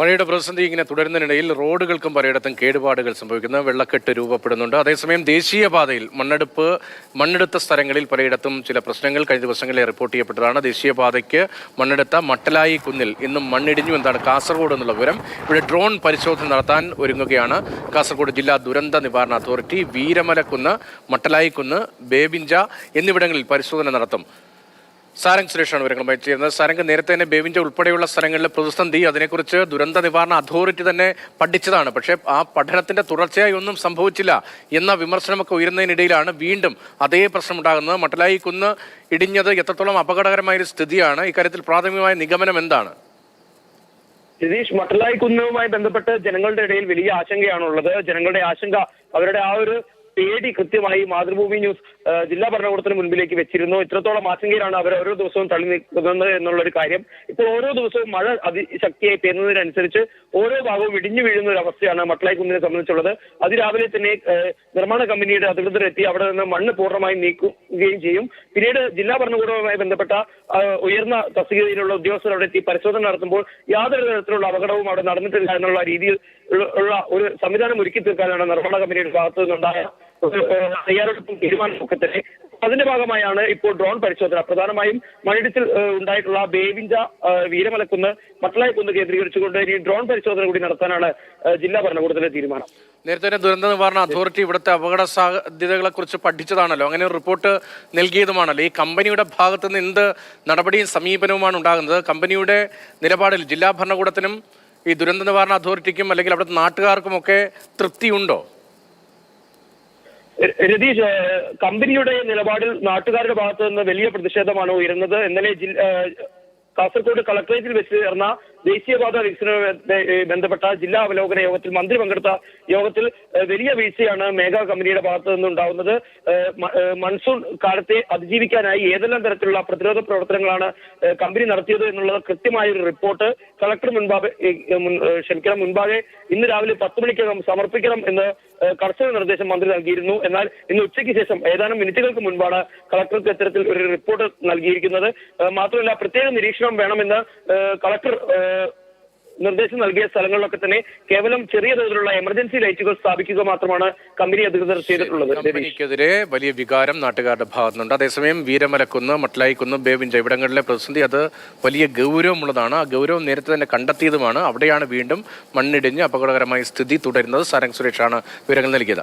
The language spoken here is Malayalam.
മഴയുടെ പ്രതിസന്ധി ഇങ്ങനെ തുടരുന്നതിനിടയിൽ റോഡുകൾക്കും പലയിടത്തും കേടുപാടുകൾ സംഭവിക്കുന്ന. വെള്ളക്കെട്ട് രൂപപ്പെടുന്നുണ്ട്. അതേസമയം ദേശീയപാതയിൽ മണ്ണെടുപ്പ് മണ്ണെടുത്ത സ്ഥലങ്ങളിൽ പലയിടത്തും ചില പ്രശ്നങ്ങൾ കഴിഞ്ഞ ദിവസങ്ങളിൽ റിപ്പോർട്ട് ചെയ്യപ്പെട്ടതാണ്. ദേശീയപാതയ്ക്ക് മണ്ണെടുത്ത മട്ടലായി കുന്നിൽ ഇന്നും മണ്ണിടിഞ്ഞു എന്നാണ് കാസർഗോഡ് എന്നുള്ള വിവരം. ഇവിടെ ഡ്രോൺ പരിശോധന നടത്താൻ ഒരുങ്ങുകയാണ് കാസർഗോഡ് ജില്ലാ ദുരന്ത നിവാരണ അതോറിറ്റി. വീരമലക്കുന്ന് മട്ടലായിക്കുന്ന് ബേബിഞ്ച എന്നിവിടങ്ങളിൽ പരിശോധന നടത്തും. സാരംഗ് സുരേഷാണ് വിവരങ്ങളുമായി ചേരുന്നത് സാരംഗ് നേരത്തെ തന്നെ ബേവിന്റെ ഉൾപ്പെടെയുള്ള സ്ഥലങ്ങളിലെ പ്രതിസന്ധി അതിനെക്കുറിച്ച് ദുരന്ത നിവാരണ അതോറിറ്റി തന്നെ പഠിച്ചതാണ്. പക്ഷേ ആ പഠനത്തിന്റെ തുടർച്ചയായി ഒന്നും സംഭവിച്ചില്ല എന്ന വിമർശനമൊക്കെ ഉയരുന്നതിനിടയിലാണ് വീണ്ടും അതേ പ്രശ്നമുണ്ടാകുന്നത് മട്ടലായി കുന്ന് ഇടിഞ്ഞത് എത്രത്തോളം അപകടകരമായ ഒരു സ്ഥിതിയാണ്? ഇക്കാര്യത്തിൽ പ്രാഥമികമായ നിഗമനം എന്താണ്? രതീഷ് മട്ടലായി കുന്നുമായി ബന്ധപ്പെട്ട് ജനങ്ങളുടെ ഇടയിൽ വലിയ ആശങ്കയാണുള്ളത്. ജനങ്ങളുടെ ആശങ്ക അവരുടെ ആ ഒരു പേടി കൃത്യമായി മാതൃഭൂമി ന്യൂസ് ജില്ലാ ഭരണകൂടത്തിന് മുൻപിലേക്ക് വെച്ചിരുന്നു. ഇത്രത്തോളം ആശങ്കയിലാണ് അവർ ഓരോ ദിവസവും തള്ളി നിൽക്കുന്നത് എന്നുള്ള ഒരു കാര്യം. ഇപ്പോൾ ഓരോ ദിവസവും മഴ അതിശക്തിയായി പെയ്യുന്നതിനനുസരിച്ച് ഓരോ ഭാഗവും ഇടിഞ്ഞു വീഴുന്ന ഒരു അവസ്ഥയാണ് മട്ടളായി കുന്നിനെ സംബന്ധിച്ചുള്ളത്. അതിരാവിലെ തന്നെ നിർമ്മാണ കമ്പനിയുടെ അധികൃതർ എത്തി. അവിടെ നിന്ന് മണ്ണ് പൂർണമായി നീക്കുകയും ചെയ്യും. പിന്നീട് ജില്ലാ ഭരണകൂടവുമായി ബന്ധപ്പെട്ട ഉയർന്ന തസ്തികയിലുള്ള ഉദ്യോഗസ്ഥർ അവിടെ എത്തി. പരിശോധന നടത്തുമ്പോൾ യാതൊരു തരത്തിലുള്ള അപകടവും അവിടെ നടന്നിട്ടില്ല എന്നുള്ള രീതിയിൽ ഉള്ള- ഒരു സംവിധാനം ഒരുക്കി തീർക്കാനാണ് നിർമ്മാണ കമ്പനിയുടെ ഭാഗത്തു നിന്നുണ്ടായ തയ്യാറെടുപ്പും തീരുമാനമൊക്കെ തന്നെ. അതിന്റെ ഭാഗമായാണ് ഇപ്പോൾ ഡ്രോൺ പരിശോധന. പ്രധാനമായും മണ്ണിടിച്ചിൽ ഉണ്ടായിട്ടുള്ള ബേവിഞ്ച വീരമലക്കുന്ന് മട്ടലായി കുന്ന് കേന്ദ്രീകരിച്ചുകൊണ്ട് ഇനി ഡ്രോൺ പരിശോധന കൂടി നടത്താനാണ് ജില്ലാ ഭരണകൂടത്തിന്റെ തീരുമാനം. നേരത്തെ തന്നെ ദുരന്ത നിവാരണ അതോറിറ്റി ഇവിടുത്തെ അപകട സാധ്യതകളെ കുറിച്ച് പഠിച്ചതാണല്ലോ. അങ്ങനെ ഒരു റിപ്പോർട്ട് നൽകിയതുമാണല്ലോ. ഈ കമ്പനിയുടെ ഭാഗത്തു നിന്ന് എന്ത് നടപടിയും സമീപനവുമാണ് ഉണ്ടാകുന്നത്? കമ്പനിയുടെ നിലപാടിൽ ജില്ലാ ഭരണകൂടത്തിനും ഈ ദുരന്ത നിവാരണ അതോറിറ്റിക്കും അല്ലെങ്കിൽ അവിടുത്തെ നാട്ടുകാർക്കുമൊക്കെ തൃപ്തിയുണ്ടോ? രതീഷ് കമ്പനിയുടെ നിലപാടിൽ നാട്ടുകാരുടെ ഭാഗത്തു നിന്ന് വലിയ പ്രതിഷേധമാണ് ഉയരുന്നത്. ഇന്നലെ കാസർഗോഡ് കളക്ടറേറ്റിൽ വെച്ച് ചേർന്ന ദേശീയപാത വികസനവുമായി ബന്ധപ്പെട്ട ജില്ലാ അവലോകന യോഗത്തിൽ മന്ത്രി പങ്കെടുത്ത യോഗത്തിൽ വലിയ വീഴ്ചയാണ് മേഘാ കമ്പനിയുടെ ഭാഗത്ത് നിന്നുണ്ടാവുന്നത്. മൺസൂൺ കാലത്തെ അതിജീവിക്കാനായി ഏതെല്ലാം തരത്തിലുള്ള പ്രതിരോധ പ്രവർത്തനങ്ങളാണ് കമ്പനി നടത്തിയത് എന്നുള്ളത് കൃത്യമായ ഒരു റിപ്പോർട്ട് കളക്ടർ മുൻപാകെ ക്ഷമിക്കണം മുൻപാകെ ഇന്ന് രാവിലെ പത്ത് മണിക്കകം സമർപ്പിക്കണം എന്ന് കർശന നിർദ്ദേശം മന്ത്രി നൽകിയിരുന്നു. എന്നാൽ ഇന്ന് ഉച്ചയ്ക്ക് ശേഷം ഏതാനും മിനിറ്റുകൾക്ക് മുൻപാണ് കളക്ടർക്ക് ഇത്തരത്തിൽ ഒരു റിപ്പോർട്ട് നൽകിയിരിക്കുന്നത്. മാത്രമല്ല പ്രത്യേക നിരീക്ഷണം വേണമെന്ന് കളക്ടർ നിർദ്ദേശം നൽകിയ സ്ഥലങ്ങളിലൊക്കെ തന്നെ കേവലം ചെറിയ തോതിലുള്ള എമർജൻസി ലൈറ്റുകൾ സ്ഥാപിക്കുക മാത്രമാണ് കമ്പനി അധികൃതർ ചെയ്തിട്ടുള്ളത്. കമ്പനിക്കെതിരെ വലിയ വികാരം നാട്ടുകാരുടെ ഭാഗത്തുനിന്നുണ്ട്. അതേസമയം വീരമലക്കുന്ന് മട്ടലായിക്കുന്ന് ബേവിഞ്ച ഇവിടങ്ങളിലെ പ്രതിസന്ധി അത് വലിയ ഗൗരവമുള്ളതാണ്. ആ ഗൗരവം നേരത്തെ തന്നെ കണ്ടെത്തിയതുമാണ്. അവിടെയാണ് വീണ്ടും മണ്ണിടിഞ്ഞ് അപകടകരമായ സ്ഥിതി തുടരുന്നത്. സാരംഗ് സുരേഷാണ് വിവരങ്ങൾ നൽകിയത്.